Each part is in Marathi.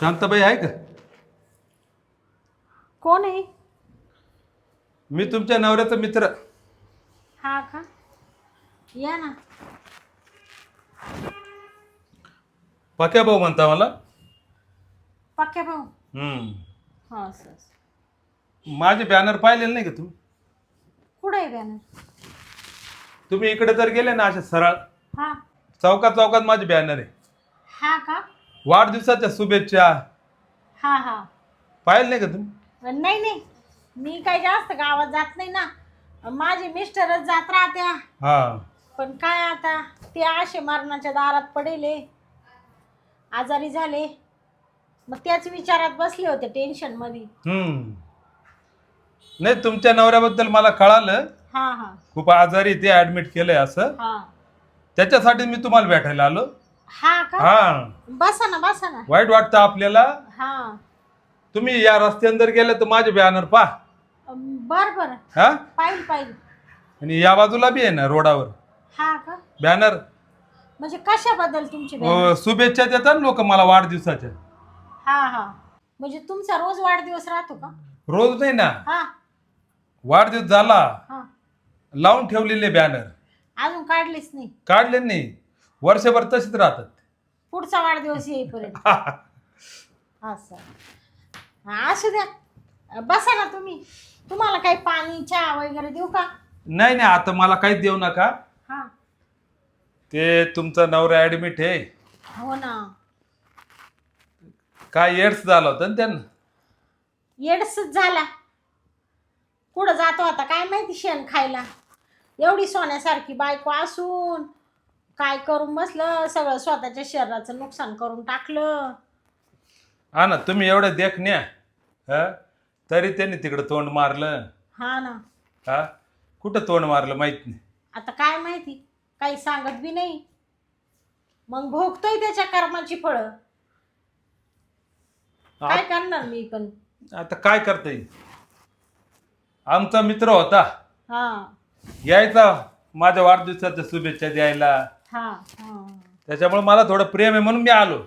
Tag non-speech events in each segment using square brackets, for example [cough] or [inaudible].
शांताबाई आहे का? कोण आहे? मी तुमच्या नवऱ्याचा मित्र. हा का? या ना. पक्या भाऊ म्हणता मला. पक्या भाऊ? हम्म. हा. माझे बॅनर पाहिलेले नाही का तुम्ही? कुठं आहे बॅनर तुम्ही इकडे जर गेले ना अशा सरळ. हा. चौकात चौकात माझे बॅनर आहे. हा का? वाढदिवसाच्या शुभेच्छा. हा हा. पाहिले नाही का तुम्ही? नाही नाही. मी काही जास्त गावात जात नाही ना. माझे मिस्टरच जात राहत्या. हा. पण काय आता? ते असे मरणाच्या दारात पडेले. आजारी झाले. मग त्याच विचारात बसले होते टेन्शनमध्ये. हम्म. नाही तुमच्या नवऱ्याबद्दल मला कळालं. हा हा. खूप आजारी ते ऍडमिट केलंय असं. हा. त्याच्यासाठी मी तुम्हाला भेटायला आलो. हा का? हा. बसा ना बसा ना. वाईट वाटतं आपल्याला? हा. तुम्ही या रस्त्याने जर गेले तर माझे बॅनर पहा. बर बर. हा? पाहिल पाहिल. आणि या बाजूला बी आहे ना रोडावर. हा का? बॅनर म्हणजे कशाबद्दल तुमची बॅनर? शुभेच्छा देतात लोक मला वाढदिवसाच्या. हा हा. म्हणजे तुमचा रोज वाढदिवस राहतो का? रोज नाही ना. हा. वाढदिवस झाला. हा. लावून ठेवलेले बॅनर अजून काढलीच नाही. काढले नाही. वर्षभर तसेच राहतात. पुढचा वाढदिवस येईपर्यंत. असं. हा, असू द्या. बसा ना तुम्ही. तुम्हाला काही पाणी चहा वगैरे देऊ का? नाही नाही आता मला काहीच देऊ नका. हा. ते तुमचा नवरा ऍडमिट आहे. हो ना. काय एड्स झाला होता ना त्यांना? येडसच झाला. कुठं जातो आता काय माहिती शेण खायला? एवढी सोन्यासारखी बायको असून काय करून बसलं? सगळं स्वतःच्या शरीराचं नुकसान करून टाकलं. हा ना तुम्ही एवढं देख न्या. हा? तरी त्यांनी तिकडं तोंड मारलं. हा ना. हा? कुठं तोंड मारलं माहीत नाही. आता काय माहिती? काही सांगत बी नाही. मग भोगतोय त्याच्या कर्माची फळं. काय करणार मी पण? आता काय करता येईल? आमचा मित्र होता. हा. यायचा माझ्या वाढदिवसाच्या शुभेच्छा द्यायला. हा हा. त्याच्यामुळे मला थोडं प्रेम आहे म्हणून मी आलो.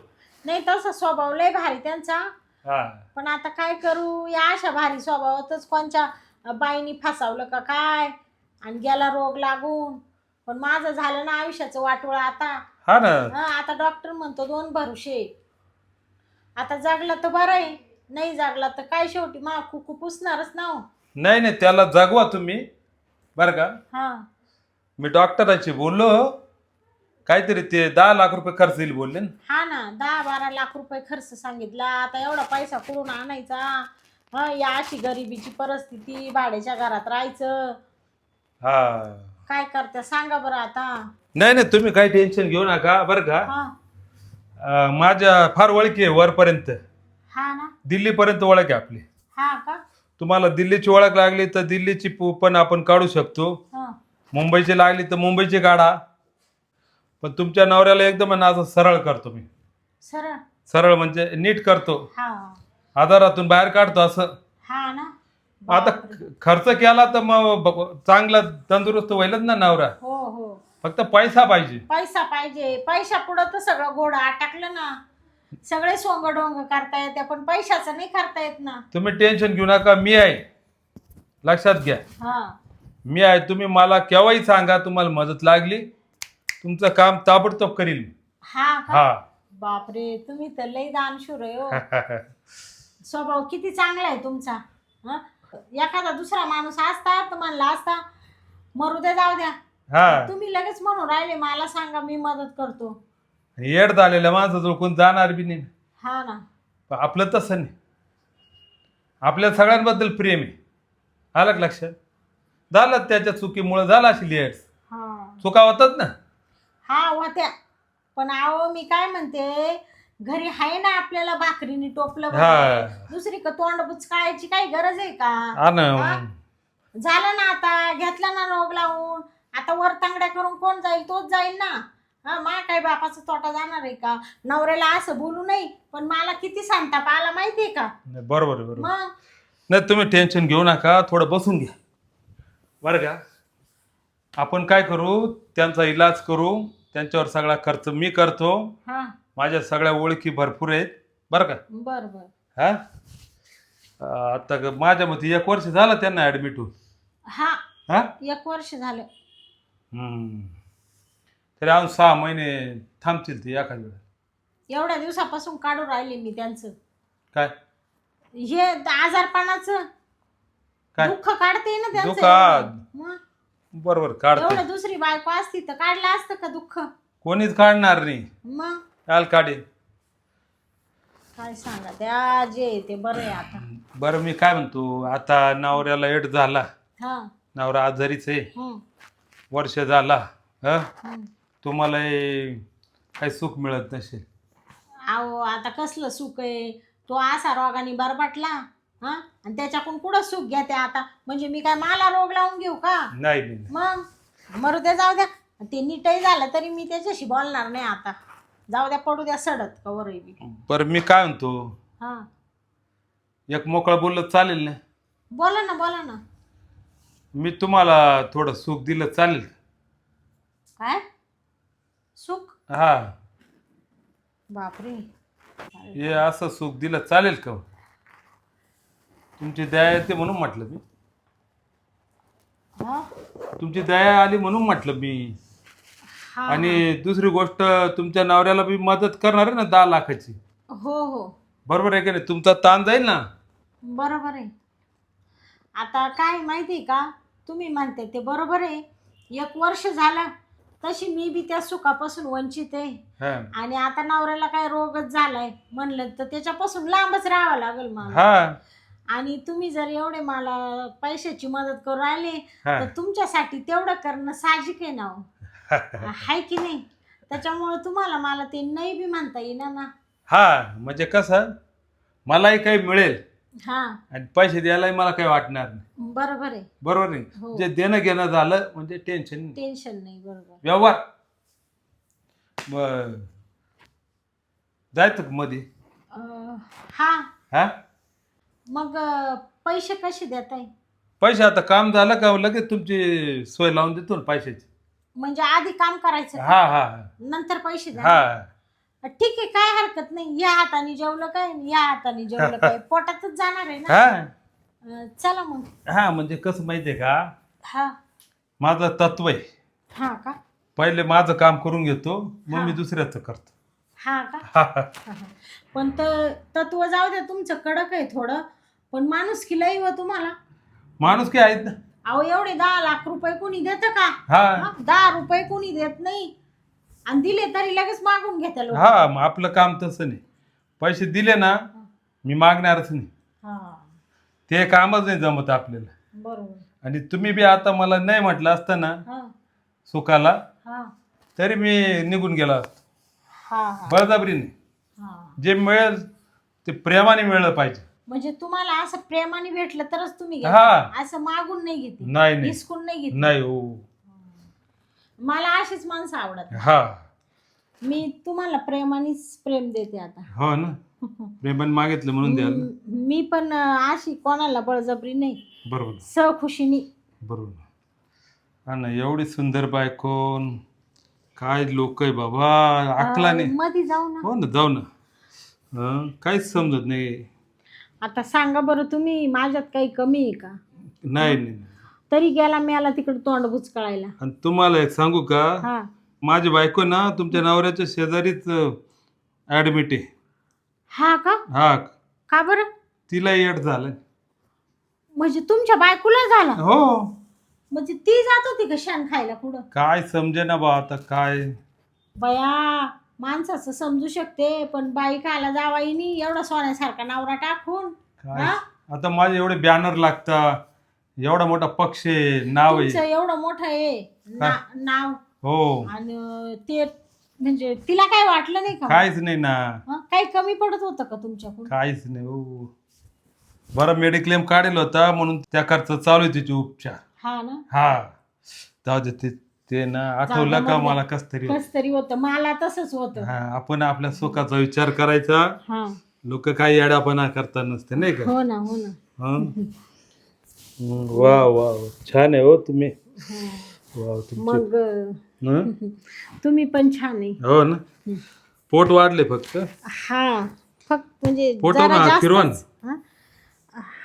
नाही तसा स्वभाव लय भारी त्यांचा. हा. पण आता काय करू? या अशा भारी स्वभावातच कोणच्या बाईनी फसावलं का काय? आणि गेला रोग लागून. पण माझं झालं ना आयुष्याचं वाटोळ आता. हा ना. हा आता डॉक्टर म्हणतो दोन भरुशे. आता जगला तर बरं आहे. नाही जगला तर काय शेवटी? मा कुकू पुसणारच ना हो. नाही नाही त्याला जगवा तुम्ही. बरं का? हा. मी डॉक्टराशी बोललो. काहीतरी ते दहा लाख रुपये खर्च येईल बोलले ना. हा ना दहा बारा लाख रुपये खर्च सांगितला. आता एवढा पैसा कुठून आणायचा? हा या अशी गरिबीची परिस्थिती भाड्याच्या घरात राहायचं. हा. काय करते सांगा बरं आता. नाही नाही तुम्ही काही टेन्शन घेऊ नका बरं का? हा. अं, माझ्या फार ओळखी आहे वरपर्यंत. हा ना? दिल्लीपर्यंत ओळख आहे आपली. हा का? तुम्हाला दिल्लीची ओळख लागली तर दिल्लीची पू- पण आपण काढू शकतो. हा. मुंबईची लागली तर मुंबईची काढा. पण तुमच्या नवऱ्याला एकदम आहे ना असं सरळ करतो मी. सरळ? सरळ म्हणजे नीट करतो. हा. आधारातून बाहेर काढतो असं. हा ना? आता खर्च केला तर मग ब- चांगला तंदुरुस्त होईलच ना नवरा. हो हो. फक्त पैसा पाहिजे. पैसा पाहिजे. पैसा पुढं तर सगळं घोडं अटकलं ना. सगळे सोंग डोंग करता येते पण पैशाचं नाही करता येत ना. तुम्ही टेन्शन घेऊ नका मी आहे. लक्षात घ्या. हा. मी आहे तुम्ही मला केव्हाही सांगा तुम्हाला मदत लागली. तुमचं काम ताबडतोब करील मी. हा का हा. बापरे तुम्ही तर लई दानशूर आहे हो. [laughs] स्वभाव किती चांगला आहे तुमचा हं? एखादा दुसरा माणूस असता तर म्हणला असता मरू द्या जाऊ द्या. हा. तुम्ही लगेच म्हणून राहिले मला सांगा मी मदत करतो. येड झालेल्या माणसाजवळ कोण जाणार बी नाही. हा ना. पण आपलं तसं नाही. आपल्या सगळ्यांबद्दल प्रेम आहे. आलं का लक्षात? झालं त्याच्या चुकीमुळे झालं असेल येड्स हा. चुका होतात ना? हा होत्या. पण आहो मी काय म्हणते घरी आहे ना आपल्याला भाकरीने टोपलं हा. वगैरे. दुसरी का तोंड बुचकाळायची काही गरज आहे का? हा ना. हा? झालं ना आता घेतला ना रोग लावून. आता वर तांगड्या करून कोण जाईल? तोच जाईल ना. हा मा काय बापाचा तोटा जाणार आहे का? नवऱ्याला असं बोलू नाही पण मला किती सांगता आला माहितीये का? नाही, बरोबर आहे, बरोबर मग? नाही तुम्ही टेन्शन घेऊ नका थोडं बसून घ्या. बरं का? आपण काय करू? त्यांचा इलाज करू. त्यांच्यावर सगळा खर्च मी करतो. हा. माझ्या सगळ्या ओळखी भरपूर आहेत. बरं का? बर बर. हा? अं, आता ग- माझ्या मते एक वर्ष झालं त्यांना ऍडमिट होऊन. हा. हा? एक वर्ष झालं. हम्म. तरी अजून सहा महिने थांबतील ते एखाद वेळेस एवढ्या दिवसापासून काढून राहिले मी त्यांचं. काय? हे आजारपणाचं. काय? दुःख काढते ना त्यांचं. दुःख. एवढं. मग? बरोबर काढते. एवढं दुसरी बायको असती तर काढलं असतं का दुःख? कोणीच काढणार नाही. मग? काल काढेल काय सांगा त्या जे आहे ते बरं आहे आता. बरं मी काय म्हणतो आता नवऱ्याला एड झाला. हा. नवरा आजारीच आहे. हम्म, वर्ष झाला. ह? हम्म. तुम्हाला हे काही सुख मिळत नसेल. अहो आता कसलं सुख आहे? तो असा रोगाने बरबाटला. हा? आणि त्याच्याकडून कुठं सुख घेते आता? म्हणजे मी काय मला रोग लावून घेऊ का? नाही नाही नाही. मग? मरू द्या जाऊ द्या. ते नीटही झालं तरी मी त्याच्याशी बोलणार नाही आता. जाऊ द्या पडू द्या सडत कवरही बी बरं मी काय म्हणतो? हा. एक मोकळं बोललं चालेल ना? बोला ना बोला ना. मी तुम्हाला थोडं सुख दिलं चालेल. काय? सुख? हा. बापरे. हे असं सुख दिलं चालेल का? तुमची दया येते म्हणून म्हटलं मी. हा? तुमची दया आली म्हणून म्हटलं मी. हा. आणि दुसरी गोष्ट तुमच्या नवऱ्याला बी मदत करणार आहे ना दहा लाखाची? हो हो. बरोबर आहे की नाही? तुमचा ताण जाईल ना? बरोबर आहे. आता काय माहिती आहे का? तुम्ही म्हणते ते बरोबर आहे. एक वर्ष झालं तशी मी बी त्या सुखापासून वंचित आहे. हा. आणि आता नवऱ्याला काय रोगच झालाय म्हणलं तर त्याच्यापासून लांबच राहावं लागेल मला. हा. आणि तुम्ही जर एवढे मला पैशाची मदत करू राहिले हा. तर तुमच्यासाठी तेवढं करणं साहजिक आहे ना हो. [laughs] आहे की नाही? त्याच्यामुळे तुम्हाला मला ते नाही बी म्हणता येईना ना. हा म्हणजे कसं मलाही काही मिळेल. हा. आणि पैसे द्यायलाही मला काही वाटणार नाही. बरोबर आहे. बरोबर नाही हो. जे देणं घेणं झालं म्हणजे टेन्शन नाही. टेन्शन नाही बरोबर. व्यवहार. बर. जायचं का मध्ये अं, हा. हा? मग अं, पैसे कसे देताय? पैसे आता काम झालं का लगेच तुमची सोय लावून देतो ना पैशाची. म्हणजे आधी काम करायचं का? हा हा. नंतर पैसे द्या. हा. ठीक आहे काय हरकत नाही. या हाताने जेवलं काय आणि या हाताने जेवलं काय? [laughs] पोटातच जाणार आहे ना? हा. अं, चला मग. हा म्हणजे कसं माहितीये का? हा. माझं तत्व आहे. हा का? पहिले माझं काम करून घेतो मग मी हा. दुसऱ्याचं करतो. हा का? हा, हा. पण तत्व जाऊ द्या तुमचं कडक आहे थोडं. पण माणूस किलाही हो तुम्हाला? माणूस काय आहेत ना? अहो एवढे दहा लाख रुपये कोणी देतं का? हा. हा, दहा रुपये कोणी देत नाही. आणि दिले तरी लगेच मागून घेता लोक. हा मग आपलं काम तसं नाही. पैसे दिले ना मी मागणारच नाही. हा. ते कामच नाही जमत आपल्याला. बरोबर. आणि तुम्ही बी आता मला नाही म्हटलं असतं ना हा. सुखाला हा. तरी मी निघून गेलो असतो. हा हा. बळजबरीने. हा. जे मिळेल ते प्रेमाने मिळलं पाहिजे. म्हणजे तुम्हाला असं प्रेमाने भेटलं तरच तुम्ही घेता. हा. असं मागून नाही घेते. नाही नाही. हिसकून नाही घेते. नाही हो. मला अशीच माणसं आवडत हा. मी तुम्हाला प्रेमानेच प्रेम देते आता. हो ना. प्रेमाने मागितलं म्हणून द्याल. ना. म- मी पण अं, अशी कोणाला बळजबरी नाही. बरोबर. सहखुशीनी बरोबर. ना एवढी सुंदर बायकोन काय लोक आहे बाबा. अकलाने. अं, मध्ये जाऊ ना. हो ना जाऊ ना. हं, काहीच समजत नाही. आता सांगा बरं तुम्ही माझ्यात काही कमी आहे का? नाही नाही. तरी गेला मला तिकडे तोंड बुचकळायला. आणि तुम्हाला एक सांगू का? हा. माझी बायको ना तुमच्या नवऱ्याच्या शेजारीच ऍडमिट आहे. हा का? हा. का बरं? तिला येड झालं म्हणजे तुमच्या बायकोला झाला? हो. म्हणजे ती जात होती का शान खायला पुढं? काय समजे ना बा आता काय? बया माणसाचं समजू शकते पण बाईकाला जावाई नाही एवढा सोन्यासारखा नवरा टाकून काय? हा? आता माझे एवढे बॅनर लागता एवढा मोठा पक्ष आहे नाव तुमचं आहे एवढं मोठं आहे ना- नाव. हो. आणि ते म्हणजे तिला काय वाटलं नाही का? काहीच नाही ना. हं? काही कमी पडत होतं का तुमच्याकडून? काहीच नाही हो. बरं मेडिक्लेम काढेल होता म्हणून त्या खर्च चालू आहे तिचे उपचार. हा ना? हा. जाऊ दे ते ते ना आठवलं का. मला कस तरी कस तरी होतं. मला तसंच होतं. हा आपण आपल्या सुखाचा विचार करायचा. हा. लोक काही येडापणा करता नसते नाही का? हो ना हो ना. हं? [laughs] हं, वा वा वा. छान आहे हो तुम्ही. हा. वा तुमचे. मग हं? [laughs] तुम्ही पण छान आहे. हो ना. पोट वाढले फक्त? हा फक्त म्हणजे जरा ना, जास्तच-. हा?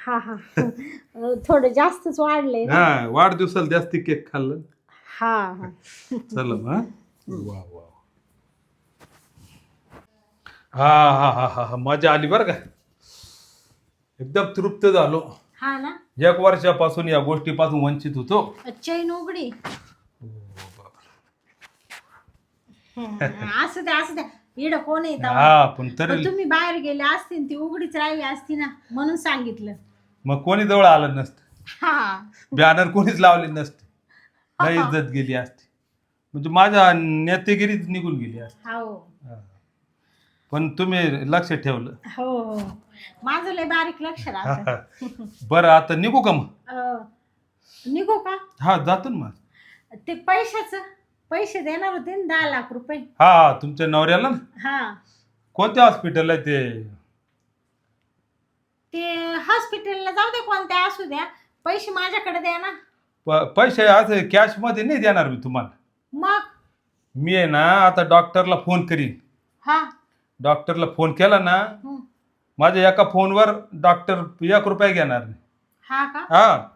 हा हा. [laughs] अं, थोडं जास्तच वाढलंय. ना. हा वाढदिवसाला जास्ती केक खाल्लं. हा हा. चला हा? वा वा हा हा हा हा हा. मजा आली बरं का? एकदम तृप्त झालो. हा ना? एक वर्षापासून या गोष्टीपासून वंचित होतो. चैन उघडी हं, असू द्या असू द्या इड कोण येत? हा पण तरी तुम्ही बाहेर गेले असतील ती उघडीच राहिली असती ना म्हणून सांगितलं. मग कोणी जवळ आलं नसतं? हा. बॅनर कोणीच लावले नसते. नाही इज्जत गेली असती. म्हणजे माझ्या नेतेगिरीच निघून गेली असती. हो हा. पण तुम्ही लक्ष ठेवलं. हो हो. माझं लय बारीक लक्ष राहतं. बरं आता निघू का मग? निघू का? हा जातो ना मग. ते पैशाचं पैसे देणार होते ना दहा लाख रुपये. हा हा तुमच्या नवऱ्याला ना? हा. कोणत्या हॉस्पिटल आहे ते? ते हॉस्पिटलला जाऊ दे कोणत्या असू द्या. पैसे माझ्याकडे द्या ना. प- पैसे असे कॅशमध्ये नाही देणार मी तुम्हाला. मग? मी आहे ना आता डॉक्टरला फोन करीन. हा. डॉक्टरला फोन केला ना हं. माझ्या एका फोनवर डॉक्टर एक रुपया घेणार नाही. हा का? हा.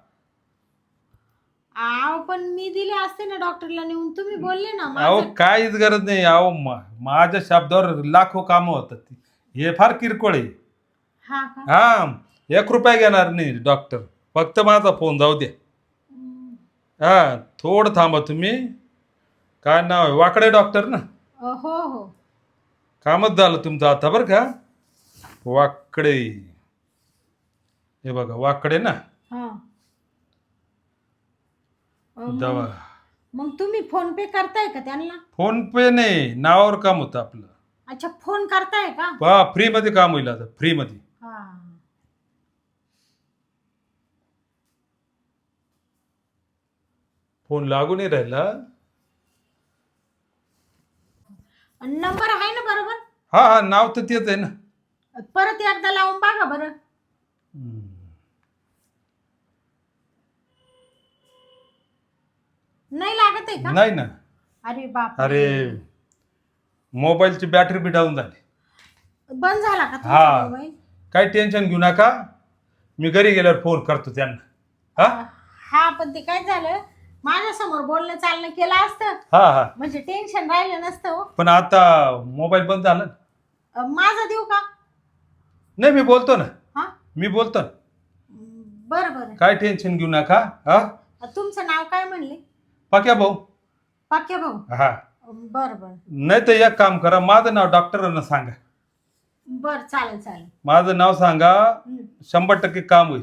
आव पण मी दिले असते ना डॉक्टरला नेऊन. तुम्ही बोलले ना अहो माझं काहीच गरज नाही अहो मा- माझ्या शब्दावर लाखो कामं होतात. हे फार किरकोळ आहे. हा का? हा एक रुपया घेणार नाही डॉक्टर फक्त माझा फोन जाऊ द्या. हं. थोडं थांबा तुम्ही. काय नाव आहे? वाकडे डॉक्टर ना? अ, हो हो. कामच झालं तुमचं आता बरं का? वाकडे. हे बघा वाकडे ना? हा. अ, मग- दवा. मग तुम्ही फोन पे करताय का त्यांना? फोन पे नाही नावावर काम होतं आपलं. अच्छा फोन करताय का? फ्री मध्ये काम होईल आता फ्री मध्ये हा फोन लागू नाही राहिला. नंबर आहे ना बरोबर? हा हा नाव तर तेच आहे ना. परत एकदा लावून बघा बरं. नाही लागत आहे का? नाही ना. अरे बाप अरे मोबाईलची बॅटरी बी डाऊन झाली. बंद झाला का हा. मोबाईल? काही टेन्शन घेऊ नका. मी घरी गेल्यावर फोन करतो त्यांना. हा? हा पण ते काय झालं? माझ्यासमोर बोलणं चालणं केलं असतं. हा हा. म्हणजे टेन्शन राहिलं नसतं हो. पण आता मोबाईल बंद झाला ना. अ, माझं देऊ का? नाही मी बोलतो ना. हा? मी बोलतो ना. बरं बरं. काय टेन्शन घेऊ नका हा? तुमचं नाव काय म्हणले? पक्या भाऊ. पाक्या भाऊ? हा. बरं बरं. नाही तर एक काम करा माझं नाव डॉक्टरांना सांगा. बरं चालेल चालेल. माझं नाव सांगा हं, शंभर टक्के काम होईल.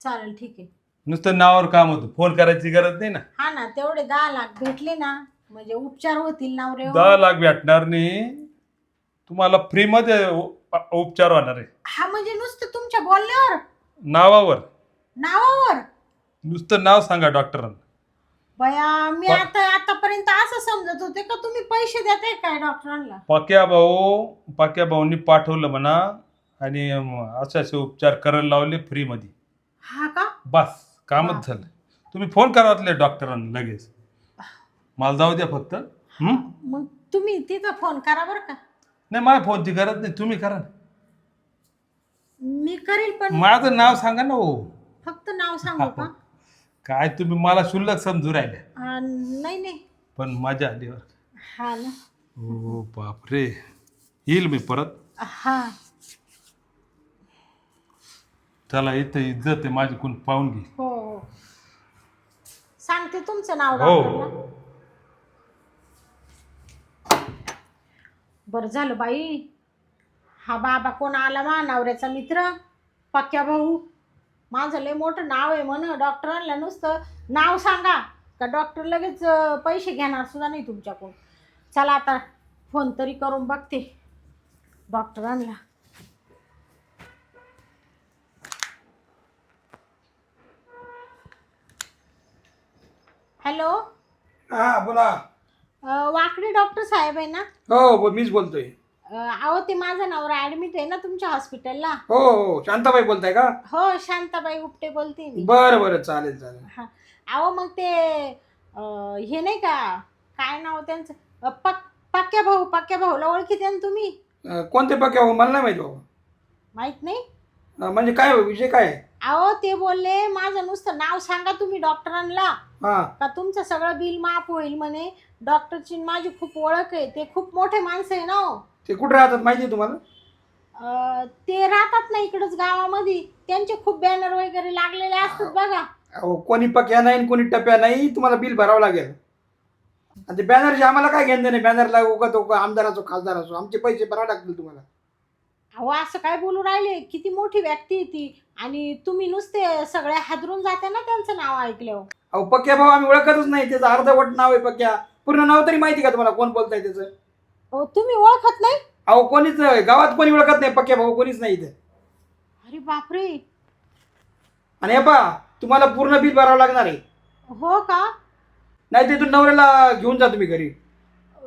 चालेल ठीक आहे. नुसतं नावावर काम होतं. फोन करायची गरज नाही ना. हा ना तेवढे दहा लाख भेटले ना म्हणजे उपचार होतील नवरे दहा लाख भेटणार नाही. तुम्हाला फ्रीमध्ये उ- उपचार होणार आहे. हा म्हणजे नुसतं तुमच्या बोलण्यावर? नावावर. नावावर? नुसतं नाव सांगा डॉक्टरांना. बया मी आता आतापर्यंत असं समजत होते का तुम्ही पैसे देताय काय डॉक्टरांना? पक्या भाऊ पक्या भाऊनी पाठवलं म्हणा आणि अम, असे असे उपचार करायला लावले फ्रीमध्ये. हा का? बस. कामच झालं तुम्ही फोन करा डॉक्टरांना लगेच. मला जाऊ द्या फक्त हं? मग तुम्ही तिथं फोन करा बरं का. नाही मला फोनची गरज नाही तुम्ही करा. मी करील पण. माझं नाव सांगा ना हो. फक्त नाव सांगू का? काय तुम्ही मला शुल्लक समजू राहिले. आ, नाही नाही. पण मजा आली बरं. हा ना. हो बापरे. येईल मी परत. हा. चला इथं इज्जत आहे माझी कोण पाहून घे. हो हो. सांगते तुमचं नाव हो. डॉक्टरला बरं झालं बाई. हा बाबा कोण आला मा नवऱ्याचा मित्र? पक्या भाऊ. माझं लय मोठं नाव आहे म्हण. डॉक्टरांना नुसतं. नाव सांगा. का डॉक्टर लगेच अं, पैसे घेणार सुद्धा नाही तुमच्याकडून. चला आता फोन तरी करून बघते. डॉक्टरांना हॅलो? हा बोला. अं, वाकडी डॉक्टर साहेब आहे ना? हो हो मीच बोलतोय. अं, अहो ते माझा नवरा ऍडमिट आहे ना तुमच्या हॉस्पिटलला हो हो शांताबाई बोलताय का? हो शांताबाई उपटे बोलते मी. बरं बरं चालेल चालेल. हा. अहो मग ते अं, हे नाही का? काय नाव त्यांचं? अं, पक पक्क्या भाऊ पक्क्या भाऊला ओळखीते ना तुम्ही? अं, कोणते पक्या हो मला नाही माहिती बाबा. माहीत नाही? अं, म्हणजे काय विषय काय आहे? अहो ते बोलले माझं नुसतं नाव सांगा तुम्ही डॉक्टरांना. हा. का तुमचं सगळं बिल माफ होईल म्हणे. डॉक्टरची न माझी खूप ओळख आहे. ते खूप मोठे माणसं आहे ना हो. ते कुठे राहतात माहिती आहे तुम्हाला? अं, ते राहतात ना इकडंच गावामध्ये. त्यांचे खूप बॅनर वगैरे लागलेले असतात बघा. अहो कोणी पक्या नाही आणि कोणी टप्या नाही तुम्हाला बिल भरावं लागेल. आणि ते बॅनरचे आम्हाला काय घेणं नाही बॅनरला उगा तो आमदार असो खासदार असो आमचे पैसे भरावे लागतील तुम्हाला. अहो असं काय बोलू राहिले? किती मोठी व्यक्ती आहे ती. आणि तुम्ही नुसते सगळे हादरून जाते ना त्यांचं नाव ऐकल्यावर. अहो पक्या भाऊ आम्ही ओळखतच नाही. त्याचं अर्धवट नाव आहे पक्या. पूर्ण नाव तरी माहिती का तुम्हाला कोण बोलताय त्याचं? अहो तुम्ही ओळखत नाही? अहो कोणीच गावात कोणी ओळखत नाही? पक्या भाऊ कोणीच नाही इथे. अरे बापरे. आणि हे पहा तुम्हाला पूर्ण बिल भरावं लागणार आहे. हो का? नाही ते तू नवऱ्याला घेऊन जा तुम्ही घरी.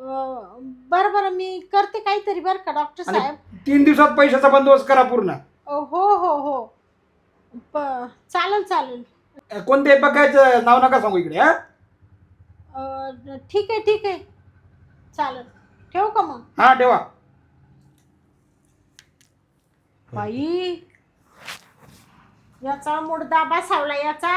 बरं बरं मी करते काहीतरी बरं का डॉक्टर आणि साहेब? तीन दिवसात पैशाचा बंदोबस्त करा पूर्ण. हो हो हो. प चालेल चालेल. कोणत्याही पक्याचं नाव नका सांगू इकडे हा? अं, ठीक आहे ठीक आहे. चालेल. ठेवू का मग? हा ठेवा. बाई याचा मुडदा बसावला याचा?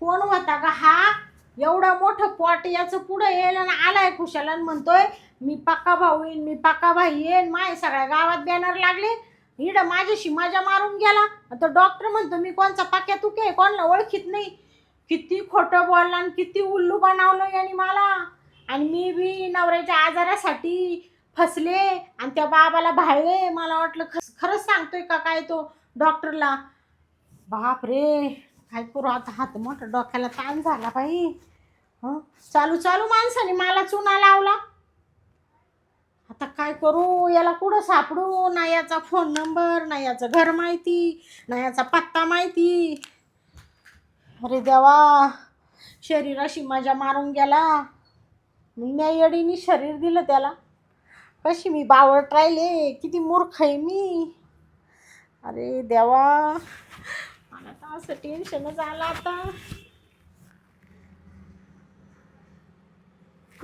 कोण होता का हा? एवढं मोठं पॉट याचं पुढं येईल आणि आलाय खुशाला आणि म्हणतोय मी पक्का भाऊ येईन मी पक्का भाई येईन माय सगळ्या गावात बॅनर लागले. इड माझ्याशी माझ्या मारून गेला. आता डॉक्टर म्हणतो मी कोणचा पाक्या तुके कोणाला ओळखीत नाही. किती खोटं बोलला आणि किती उल्लू बनवलं याने मला. आणि मी बी नवऱ्याच्या आजारासाठी फसले आणि त्या बाबाला भाळले मला वाटलं खस खरंच सांगतोय का काय तो डॉक्टरला बाप रे काय करू आता? हात मोठं डोक्याला ताण झाला बाई. हं? चालू चालू माणसाने. मला चुना लावला. आता काय करू? याला कुठं सापडू? ना याचा फोन नंबर ना याचं घर माहिती ना याचा पत्ता माहिती. अरे देवा शरीराशी मजा मारून गेला. मी येडीने शरीर दिलं त्याला. कशी मी बावळट राहिले? किती मूर्ख आहे मी. अरे देवा मला तर असं टेन्शनच आलं आता.